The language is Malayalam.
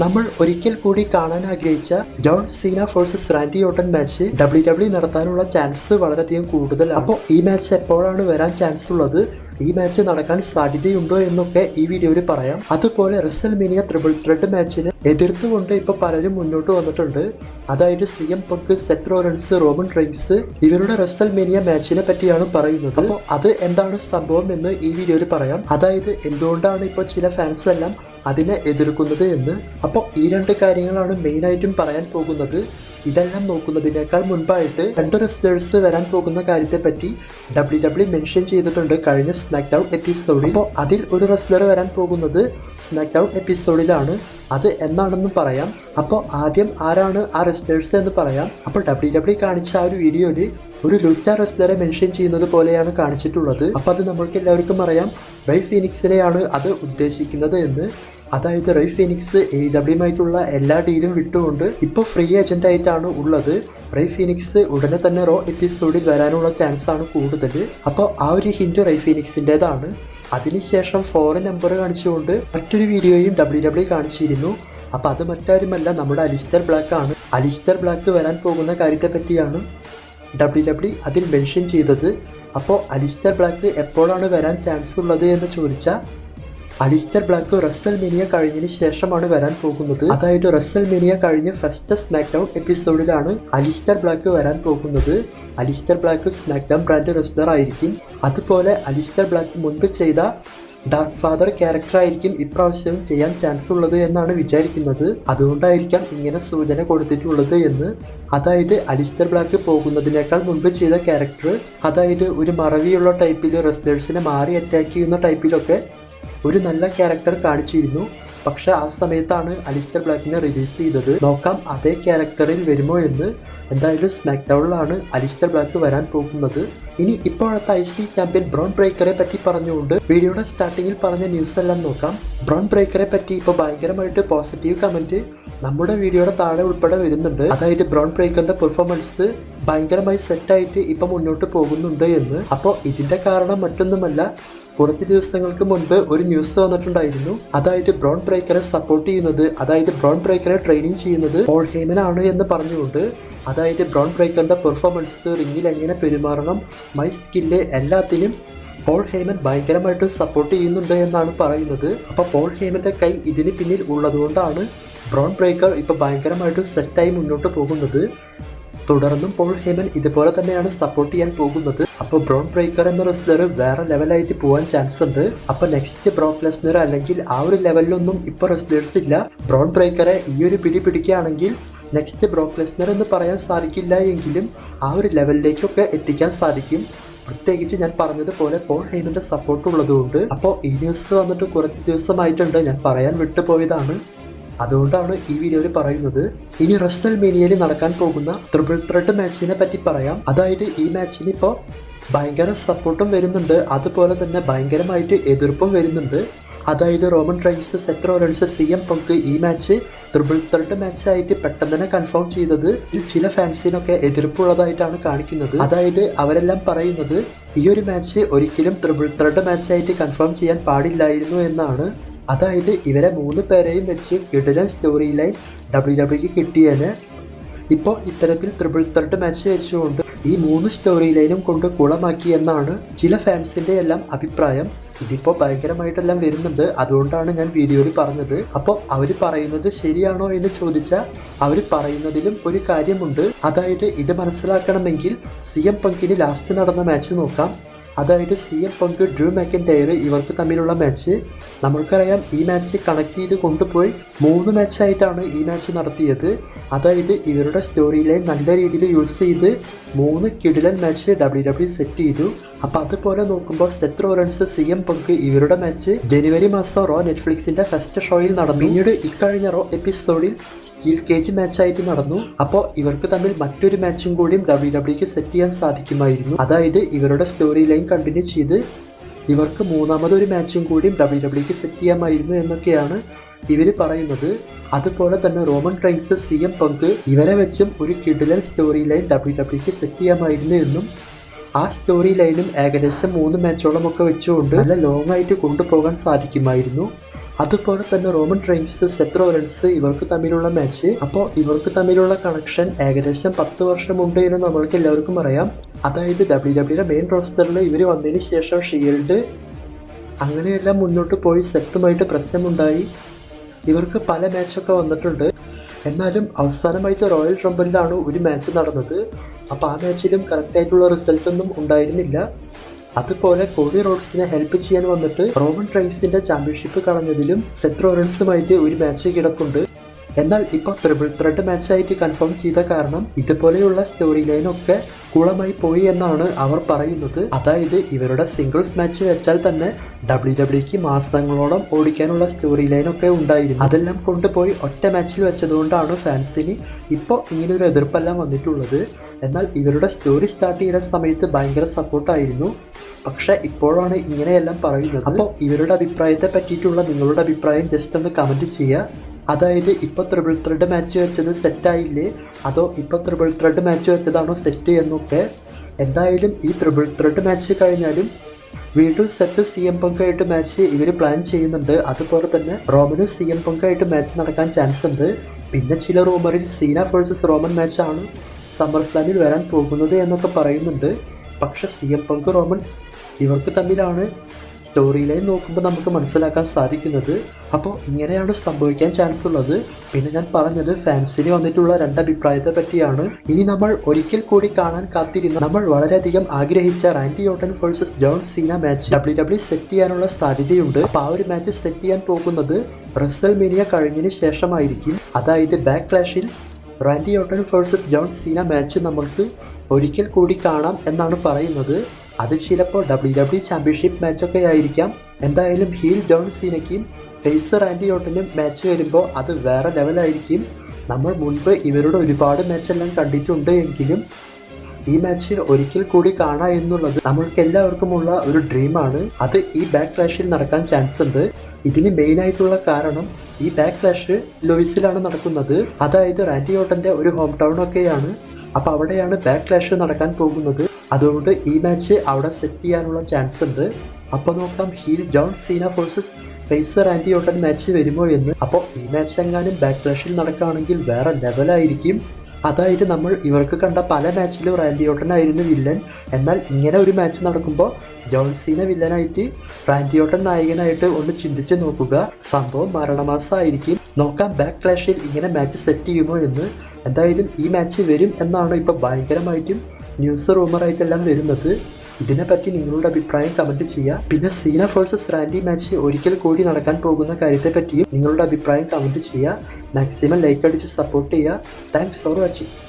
നമ്മൾ ഒരിക്കൽ കൂടി കാണാൻ ആഗ്രഹിച്ച John Cena versus Randy Orton match W W നടത്താനുള്ള ചാൻസ് വളരെയധികം കൂടുതലാണ് അപ്പോൾ ഈ മാച്ച് എപ്പോഴാണ് വരാൻ ചാൻസ് ഉള്ളത്? ഈ മാച്ച് നടക്കാൻ സാധ്യതയുണ്ടോ എന്നൊക്കെ ഈ വീഡിയോയിൽ പറയാം. അതുപോലെ റിസൽ മിനിയ ത്രിബിൾ ത്രെഡ് മാച്ചിന് എതിർത്തുകൊണ്ട് ഇപ്പൊ പലരും മുന്നോട്ട് വന്നിട്ടുണ്ട്. അതായത് C M Punk Seth Rollins Roman ഇവരുടെ റെസൽ മിനിയ മാച്ചിനെ പറ്റിയാണ് പറയുന്നത്. അപ്പോൾ അത് എന്താണ് സംഭവം എന്ന് ഈ വീഡിയോയിൽ പറയാം. അതായത് എന്തുകൊണ്ടാണ് ഇപ്പോൾ ചില ഫാൻസ് എല്ലാം അതിനെ എതിർക്കുന്നത് എന്ന്? അപ്പോൾ ഈ രണ്ട് കാര്യങ്ങളാണ് മെയിൻ ആയിട്ടും പറയാൻ പോകുന്നത്. ഇതെല്ലാം നോക്കുന്നതിനേക്കാൾ മുൻപായിട്ട് രണ്ട് റെസ്ലേഴ്സ് വരാൻ പോകുന്ന കാര്യത്തെ പറ്റി ഡബ്ല്യു ഡബ്ല്യു മെൻഷൻ ചെയ്തിട്ടുണ്ട് കഴിഞ്ഞ സ്നാക്ക് ഡൗൺ എപ്പിസോഡിൽ അപ്പോൾ അതിൽ ഒരു റെസ്ലർ വരാൻ പോകുന്നത് സ്നാക്ക് ഡൗൺ എപ്പിസോഡിലാണ് അത് എന്നാണെന്ന് പറയാം. അപ്പോൾ ആദ്യം ആരാണ് ആ റെസ്ലേഴ്സ് എന്ന് പറയാം. അപ്പോൾ ഡബ്ല്യു ഡബ്ല്യു കാണിച്ച ആ ഒരു വീഡിയോയിൽ ഒരു ലുച്ച റെസ്ലറെ മെൻഷൻ ചെയ്യുന്നത് പോലെയാണ് കാണിച്ചിട്ടുള്ളത്. അപ്പോൾ അത് നമ്മൾക്ക് എല്ലാവർക്കും അറിയാം. ബൈ ഫീനിക്സിനെയാണ് അത് ഉദ്ദേശിക്കുന്നത് എന്ന്. അതായത് റൈ ഫീനിക്സ് എ ഡബ്ല്യുമായിട്ടുള്ള എല്ലാ ഡീലും വിട്ടുകൊണ്ട് ഇപ്പോൾ ഫ്രീ ഏജന്റ് ആയിട്ടാണ് ഉള്ളത്. റൈ ഫീനിക്സ് ഉടനെ തന്നെ റോ എപ്പിസോഡിൽ വരാനുള്ള ചാൻസ് ആണ് കൂടുതൽ. അപ്പോൾ ആ ഒരു ഹിൻഡ് റൈ ഫീനിക്സിന്റെതാണ് അതിനുശേഷം ഫോറിൻ നമ്പർ കാണിച്ചുകൊണ്ട് മറ്റൊരു വീഡിയോയും ഡബ്ല്യു ഡബ്ല്യു കാണിച്ചിരുന്നു. അപ്പോൾ അത് മറ്റാരുമല്ല നമ്മുടെ അലിസ്റ്റർ ബ്ലാക്ക് ആണ്. അലിസ്റ്റർ ബ്ലാക്ക് വരാൻ പോകുന്ന കാര്യത്തെ പറ്റിയാണ് ഡബ്ല്യു ഡബ്ല്യു അതിൽ മെൻഷൻ ചെയ്തത്. അപ്പോൾ അലിസ്റ്റർ ബ്ലാക്ക് എപ്പോഴാണ് വരാൻ ചാൻസ് ഉള്ളത് എന്ന് ചോദിച്ചാൽ അലിസ്റ്റർ ബ്ലാക്ക് റസൽ മിനിയ കഴിഞ്ഞതിന് ശേഷമാണ് വരാൻ പോകുന്നത്. അതായത് റസൽ മിനിയ കഴിഞ്ഞ ഫസ്റ്റ് സ്മാക്ക് ഡൗൺ എപ്പിസോഡിലാണ് അലിസ്റ്റർ ബ്ലാക്ക് വരാൻ പോകുന്നത്. Aleister Black SmackDown brand wrestler ആയിരിക്കും. അതുപോലെ അലിസ്റ്റർ ബ്ലാക്ക് മുൻപ് ചെയ്ത ഡാർക്ക് ഫാദർ ക്യാരക്ടർ ആയിരിക്കും ഇപ്രാവശ്യം ചെയ്യാൻ ചാൻസ് ഉള്ളത് എന്നാണ് വിചാരിക്കുന്നത്. അതുകൊണ്ടായിരിക്കാം ഇങ്ങനെ സൂചന കൊടുത്തിട്ടുള്ളത് എന്ന്. അതായത് അലിസ്റ്റർ ബ്ലാക്ക് പോകുന്നതിനേക്കാൾ മുൻപ് ചെയ്ത ക്യാരക്ടർ അതായത് ഒരു മറവിയുള്ള ടൈപ്പിൽ റെസ്ലേഴ്സിനെ മാറി അറ്റാക്ക് ചെയ്യുന്ന ടൈപ്പിലൊക്കെ ഒരു നല്ല ക്യാരക്ടർ കാണിച്ചിരുന്നു. പക്ഷെ ആ സമയത്താണ് അലിസ്റ്റർ ബ്ലാക്കിനെ റിലീസ് ചെയ്തത്. നോക്കാം അതേ ക്യാരക്ടറിൽ വരുമോ എന്ന്. എന്തായാലും സ്മാക്ക് ഡൗണിലാണ് അലിസ്റ്റർ ബ്ലാക്ക് വരാൻ പോകുന്നത്. ഇനി ഇപ്പോഴത്തെ ഐ സി ചാമ്പ്യൻ ബ്രോൺ ബ്രേക്കറെ പറ്റി പറഞ്ഞുകൊണ്ട് വീഡിയോയുടെ സ്റ്റാർട്ടിങ്ങിൽ പറഞ്ഞ ന്യൂസ് എല്ലാം നോക്കാം. ബ്രോൺ ബ്രേക്കറെ പറ്റി ഇപ്പോൾ ഭയങ്കരമായിട്ട് പോസിറ്റീവ് കമന്റ് നമ്മുടെ വീഡിയോയുടെ താഴെ ഉൾപ്പെടെ വരുന്നുണ്ട്. അതായത് ബ്രോൺ ബ്രേക്കറിന്റെ പെർഫോമൻസ് ഭയങ്കരമായി സെറ്റായിട്ട് ഇപ്പൊ മുന്നോട്ട് പോകുന്നുണ്ട് എന്ന്. അപ്പോൾ ഇതിന്റെ കാരണം മറ്റൊന്നുമല്ല കുറച്ച് ദിവസങ്ങൾക്ക് മുൻപ് ഒരു ന്യൂസ് വന്നിട്ടുണ്ടായിരുന്നു. അതായത് ബ്രോൺ ബ്രേക്കറെ സപ്പോർട്ട് ചെയ്യുന്നത് അതായത് ബ്രോൺ ബ്രേക്കറെ ട്രെയിനിങ് ചെയ്യുന്നത് പോൾ ഹേമൻ ആണ് എന്ന് പറഞ്ഞുകൊണ്ട് അതായത് ബ്രോൺ ബ്രേക്കറിന്റെ പെർഫോമൻസ് റിങ്ങിൽ എങ്ങനെ പെരുമാറണം മൈ സ്കില്ല് എല്ലാത്തിനും പോൾ ഹേമൻ ഭയങ്കരമായിട്ട് സപ്പോർട്ട് ചെയ്യുന്നുണ്ട് എന്നാണ് പറയുന്നത്. അപ്പോൾ പോൾ ഹേമന്റെ കൈ ഇതിന് പിന്നിൽ ഉള്ളതുകൊണ്ടാണ് ബ്രോൺ ബ്രേക്കർ ഇപ്പോൾ ഭയങ്കരമായിട്ട് സെറ്റായി മുന്നോട്ട് പോകുന്നത്. തുടർന്നും പോൾ ഹേമൻ ഇതുപോലെ തന്നെയാണ് സപ്പോർട്ട് ചെയ്യാൻ പോകുന്നത്. അപ്പോൾ ബ്രോൺ ബ്രേക്കർ എന്ന റെസ്ലർ വേറെ ലെവലായിട്ട് പോകാൻ ചാൻസ് ഉണ്ട്. അപ്പൊ നെക്സ്റ്റ് ബ്രോക്ക് ലെസ്നർ അല്ലെങ്കിൽ ആ ഒരു ലെവലിലൊന്നും ഇപ്പൊ റെസ്ലേഴ്സ് ഇല്ല. ബ്രോൺ ബ്രേക്കറെ ഈ ഒരു പിടി പിടിക്കുകയാണെങ്കിൽ നെക്സ്റ്റ് ബ്രോക്ക് ലെസ്നർ എന്ന് പറയാൻ സാധിക്കില്ല എങ്കിലും ആ ഒരു ലെവലിലേക്കൊക്കെ എത്തിക്കാൻ സാധിക്കും. പ്രത്യേകിച്ച് ഞാൻ പറഞ്ഞതുപോലെ പോൾ ഹെയ്മന്റെ സപ്പോർട്ട് ഉള്ളതുകൊണ്ട്. അപ്പോൾ ഈ ന്യൂസ് വന്നിട്ട് കുറച്ച് ദിവസമായിട്ടുണ്ട്. ഞാൻ പറയാൻ വിട്ടുപോയതാണ്. അതുകൊണ്ടാണ് ഈ വീഡിയോയിൽ പറയുന്നത്. ഇനി റസ്സൽ മേനിയയിൽ നടക്കാൻ പോകുന്ന ട്രിപ്പിൾ ത്രെഡ് മാച്ചിനെ പറ്റി പറയാം. അതായത് ഈ മാച്ചിന് ഇപ്പോൾ ഭയങ്കര സപ്പോർട്ടും വരുന്നുണ്ട്. അതുപോലെ തന്നെ ഭയങ്കരമായിട്ട് എതിർപ്പും വരുന്നുണ്ട്. അതായത് Roman Reigns Seth Rollins C M Punk ഈ മാച്ച് ട്രിപ്പിൾ ത്രെഡ് മാച്ച് ആയിട്ട് പെട്ടെന്ന് തന്നെ കൺഫേം ചെയ്തത്. ചില ഫാൻസിനൊക്കെ എതിർപ്പുള്ളതായിട്ടാണ് കാണിക്കുന്നത്. അതായത് അവരെല്ലാം പറയുന്നത് ഈ ഒരു മാച്ച് ഒരിക്കലും ട്രിപ്പിൾ ത്രെഡ് മാച്ച് ആയിട്ട് കൺഫേം ചെയ്യാൻ പാടില്ലായിരുന്നു എന്നാണ്. അതായത് ഇവരെ മൂന്ന് പേരെയും വെച്ച് കിടിലൻ സ്റ്റോറി ലൈൻ ഡബ്ല്യു ഡബ്ല്യുക്ക് കിട്ടിയതിന് ഇപ്പോൾ ഇത്തരത്തിൽ ട്രിപ്പിൾ ത്രെഡ് മാച്ച് വെച്ചുകൊണ്ട് ഈ മൂന്ന് സ്റ്റോറി ലൈനും കൊണ്ട് കുളമാക്കി എന്നാണ് ചില ഫാൻസിന്റെ എല്ലാം അഭിപ്രായം. ഇതിപ്പോൾ ഭയങ്കരമായിട്ടെല്ലാം വരുന്നുണ്ട്. അതുകൊണ്ടാണ് ഞാൻ വീഡിയോയിൽ പറഞ്ഞത്. അപ്പോൾ അവർ പറയുന്നത് ശരിയാണോ എന്ന് ചോദിച്ചാൽ അവർ പറയുന്നതിലും ഒരു കാര്യമുണ്ട്. അതായത് ഇത് മനസ്സിലാക്കണമെങ്കിൽ സി എം പങ്കിന് ലാസ്റ്റ് നടന്ന മാച്ച് നോക്കാം. അതായത് C M Punk Drew McIntyre ഇവർക്ക് തമ്മിലുള്ള മാച്ച് നമ്മൾക്കറിയാം ഈ മാച്ച് കണക്ട് ചെയ്ത് കൊണ്ടുപോയി മൂന്ന് മാച്ചായിട്ടാണ് ഈ മാച്ച് നടത്തിയത്. അതായത് ഇവരുടെ സ്റ്റോറി നല്ല രീതിയിൽ യൂസ് ചെയ്ത് മൂന്ന് കിടിലൻ മാച്ച് ഡബ്ല്യു ഡബ്ല്യു സെറ്റ് ചെയ്തു. അപ്പൊ അതുപോലെ നോക്കുമ്പോൾ സെറ്റ് റോറൻസ് സി എം പങ്ക് ഇവരുടെ മാച്ച് ജനുവരി മാസം റോ നെറ്റ്ഫ്ലിക്സിന്റെ ഫസ്റ്റ് ഷോയിൽ നടന്നു. പിന്നീട് ഇക്കഴിഞ്ഞ റോ എപ്പിസോഡിൽ സ്റ്റീൽ കേജ് മാച്ചായിട്ട് നടന്നു. അപ്പോൾ ഇവർക്ക് തമ്മിൽ മറ്റൊരു മാച്ചും കൂടിയും ഡബ്ല്യു ഡബ്ല്യുക്ക് സെറ്റ് ചെയ്യാൻ സാധിക്കുമായിരുന്നു. അതായത് ഇവരുടെ സ്റ്റോറി ലൈൻ കണ്ടിന്യൂ ചെയ്ത് ഇവർക്ക് മൂന്നാമതൊരു മാച്ചും കൂടിയും ഡബ്ല്യു ഡബ്ല്യുക്ക് സെറ്റ് ചെയ്യാമായിരുന്നു എന്നൊക്കെയാണ് ഇവർ പറയുന്നത്. അതുപോലെ തന്നെ റോമൻ ട്രൈൻസ് സി എം പങ്ക് ഇവരെ വെച്ചും ഒരു കിഡിലൻ സ്റ്റോറി ലൈൻ ഡബ്ല്യു ഡബ്ല്യുക്ക് സെറ്റ് ചെയ്യാമായിരുന്നു എന്നും ആ സ്റ്റോറി ലൈനും ഏകദേശം മൂന്ന് മാച്ചോളം ഒക്കെ വെച്ചുകൊണ്ട് നല്ല ലോങ് ആയിട്ട് കൊണ്ടുപോകാൻ സാധിക്കുമായിരുന്നു. അതുപോലെ തന്നെ റോമൻ റെയിൻസ് എത്ര റോലൻസ് ഇവർക്ക് തമ്മിലുള്ള മാച്ച് അപ്പോൾ ഇവർക്ക് തമ്മിലുള്ള കണക്ഷൻ ഏകദേശം പത്ത് വർഷമുണ്ട് എന്ന് നമ്മൾക്ക് എല്ലാവർക്കും അറിയാം. അതായത് ഡബ്ല്യു ഡബ്ല്യുടെ മെയിൻ റോസ്റ്ററിൽ ഇവർ വന്നതിന് ശേഷം ഷീൽഡ് അങ്ങനെയെല്ലാം മുന്നോട്ട് പോയി സെത്തുമായിട്ട് പ്രശ്നമുണ്ടായി. ഇവർക്ക് പല മാച്ചൊക്കെ വന്നിട്ടുണ്ട്. എന്നാലും അവസാനമായിട്ട് റോയൽ ട്രംബലിലാണ് ഒരു മാച്ച് നടന്നത്. അപ്പോൾ ആ മാച്ചിലും കറക്റ്റായിട്ടുള്ള റിസൾട്ടൊന്നും ഉണ്ടായിരുന്നില്ല. അതുപോലെ കോഡി റോഡ്സിനെ ഹെൽപ്പ് ചെയ്യാൻ വന്നിട്ട് റോമൻ ട്രെയിൻസിന്റെ ചാമ്പ്യൻഷിപ്പ് കളഞ്ഞതിലും സെത്ത് റോറൻസുമായിട്ട് ഒരു മാച്ച് കിടപ്പുണ്ട്. എന്നാൽ ഇപ്പോൾ ട്രിപ്പിൾ ത്രെഡ് മാച്ചായിട്ട് കൺഫേം ചെയ്ത കാരണം ഇതുപോലെയുള്ള സ്റ്റോറി ലൈനൊക്കെ കുളമായി പോയി എന്നാണ് അവർ പറയുന്നത്. അതായത് ഇവരുടെ സിംഗിൾസ് മാച്ച് വെച്ചാൽ തന്നെ ഡബ്ല്യു ഡബ്ല്യുക്ക് മാസങ്ങളോളം ഓടിക്കാനുള്ള സ്റ്റോറി ലൈനൊക്കെ ഉണ്ടായിരുന്നു. അതെല്ലാം കൊണ്ടുപോയി ഒറ്റ മാച്ചിൽ വെച്ചതുകൊണ്ടാണ് ഫാൻസിന് ഇപ്പോൾ ഒരു എതിർപ്പെല്ലാം വന്നിട്ടുള്ളത്. എന്നാൽ ഇവരുടെ സ്റ്റോറി സ്റ്റാർട്ട് ചെയ്യുന്ന സമയത്ത് ഭയങ്കര സപ്പോർട്ടായിരുന്നു പക്ഷെ ഇപ്പോഴാണ് ഇങ്ങനെയെല്ലാം പറയുന്നത്. അപ്പോൾ ഇവരുടെ അഭിപ്രായത്തെ പറ്റിയിട്ടുള്ള നിങ്ങളുടെ അഭിപ്രായം ജസ്റ്റ് ഒന്ന് കമന്റ് ചെയ്യുക. അതായത് ഇപ്പൊ ത്രിബിൾ ത്രെഡ് മാച്ച് വെച്ചത് സെറ്റായില്ലേ അതോ ഇപ്പൊ ത്രിബിൾ ത്രെഡ് മാച്ച് വെച്ചതാണോ സെറ്റ് എന്നൊക്കെ? എന്തായാലും ഈ ത്രിബിൾ ത്രെഡ് മാച്ച് കഴിഞ്ഞാലും വീണ്ടും സെറ്റ് സി എം പങ്കായിട്ട് മാച്ച് ഇവർ പ്ലാൻ ചെയ്യുന്നുണ്ട്. അതുപോലെ തന്നെ റോമനും സി എം പങ്കായിട്ട് മാച്ച് നടക്കാൻ ചാൻസ് ഉണ്ട്. പിന്നെ ചില റൂമറിൽ സീന വേഴ്സസ് റോമൻ മാച്ചാണ് സമ്മർ സ്ലാമിൽ വരാൻ പോകുന്നത് എന്നൊക്കെ പറയുന്നുണ്ട്. പക്ഷെ സി എം പങ്ക് റോമൻ ഇവർക്ക് തമ്മിലാണ് സ്റ്റോറി ലൈൻ നോക്കുമ്പോൾ നമുക്ക് മനസ്സിലാക്കാൻ സാധിക്കുന്നത് അപ്പോൾ ഇങ്ങനെയാണ് സംഭവിക്കാൻ ചാൻസ് ഉള്ളത്. പിന്നെ ഞാൻ പറഞ്ഞത് ഫാൻസിന് വന്നിട്ടുള്ള രണ്ട് അഭിപ്രായത്തെ പറ്റിയാണ്. ഇനി നമ്മൾ ഒരിക്കൽ കൂടി കാണാൻ കാത്തിരുന്ന നമ്മൾ വളരെയധികം ആഗ്രഹിച്ച Randy Orton versus John Cena match W W set ചെയ്യാനുള്ള സാധ്യതയുണ്ട്. അപ്പോൾ ആ ഒരു മാച്ച് സെറ്റ് ചെയ്യാൻ പോകുന്നത് റസൽ മീനിയ കഴിഞ്ഞതിന് ശേഷമായിരിക്കും. അതായത് back ക്ലാഷിൽ Randy Orton versus John Cena match നമ്മൾക്ക് ഒരിക്കൽ കൂടി കാണാം എന്നാണ് പറയുന്നത്. അത് ചിലപ്പോൾ ഡബ്ല്യു ഡബ്ല്യു ചാമ്പ്യൻഷിപ്പ് മാച്ചൊക്കെ ആയിരിക്കാം. എന്തായാലും ഹീൽ ഡൗൺ സീനയ്ക്കും ഫേസർ ആൻഡി ഓട്ടനും മാച്ച് വരുമ്പോൾ അത് വേറെ ലെവലായിരിക്കും നമ്മൾ മുൻപ് ഇവരുടെ ഒരുപാട് മാച്ചെല്ലാം കണ്ടിട്ടുണ്ട് എങ്കിലും ഈ മാച്ച് ഒരിക്കൽ കൂടി കാണാം എന്നുള്ളത് നമ്മൾക്ക് എല്ലാവർക്കുമുള്ള ഒരു ഡ്രീമാണ് അത് ഈ ബാക്ക് ക്ലാഷിൽ നടക്കാൻ ചാൻസ് ഉണ്ട്. ഇതിന് മെയിൻ ആയിട്ടുള്ള കാരണം ഈ ബാക്ക് ക്ലാഷ് ലൊയിസിലാണ് നടക്കുന്നത്. അതായത് റാൻഡി ഓട്ടന്റെ ഒരു ഹോം ടൗൺ ഒക്കെയാണ്. അപ്പോൾ അവിടെയാണ് ബാക്ക് ക്ലാഷ് നടക്കാൻ പോകുന്നത്. അതുകൊണ്ട് ഈ മാച്ച് അവിടെ സെറ്റ് ചെയ്യാനുള്ള ചാൻസ് ഉണ്ട്. അപ്പോൾ നോക്കാം heel John Cena versus face anti Orton match വരുമോ എന്ന്. അപ്പോൾ ഈ മാച്ച് എങ്ങാനും ബാക്ക് ക്ലാഷിൽ നടക്കുകയാണെങ്കിൽ വേറെ ലെവലായിരിക്കും അതായത് നമ്മൾ ഇവർക്ക് കണ്ട പല മാച്ചിലും റാൻഡി ഓട്ടൻ ആയിരുന്നു വില്ലൻ എന്നാൽ ഇങ്ങനെ ഒരു മാച്ച് നടക്കുമ്പോൾ ജോൺസീന വില്ലനായിട്ട് റാൻഡി ഓട്ടൻ നായകനായിട്ട് ഒന്ന് ചിന്തിച്ച് നോക്കുക. സംഭവം മരണമാസമായിരിക്കും. നോക്കാം. ബാക്ക് ക്ലാഷിൽ ഇങ്ങനെ മാച്ച് സെറ്റ് ചെയ്യുമോ എന്ന്. എന്തായാലും ഈ മാച്ച് വരും എന്നാണ് ഇപ്പോൾ ഭയങ്കരമായിട്ടും ന്യൂസ് റൂമറായിട്ടെല്ലാം വരുന്നത്. ഇതിനെപ്പറ്റി നിങ്ങളുടെ അഭിപ്രായം കമന്റ് ചെയ്യുക പിന്നെ സീന ഫോഴ്സസ് റാൻഡി മാച്ച് ഒരിക്കൽ കൂടി നടക്കാൻ പോകുന്ന കാര്യത്തെപ്പറ്റിയും നിങ്ങളുടെ അഭിപ്രായം കമന്റ് ചെയ്യുക മാക്സിമം ലൈക്ക് അടിച്ച് സപ്പോർട്ട് ചെയ്യുക താങ്ക്സ് ഫോർ വാച്ചിങ്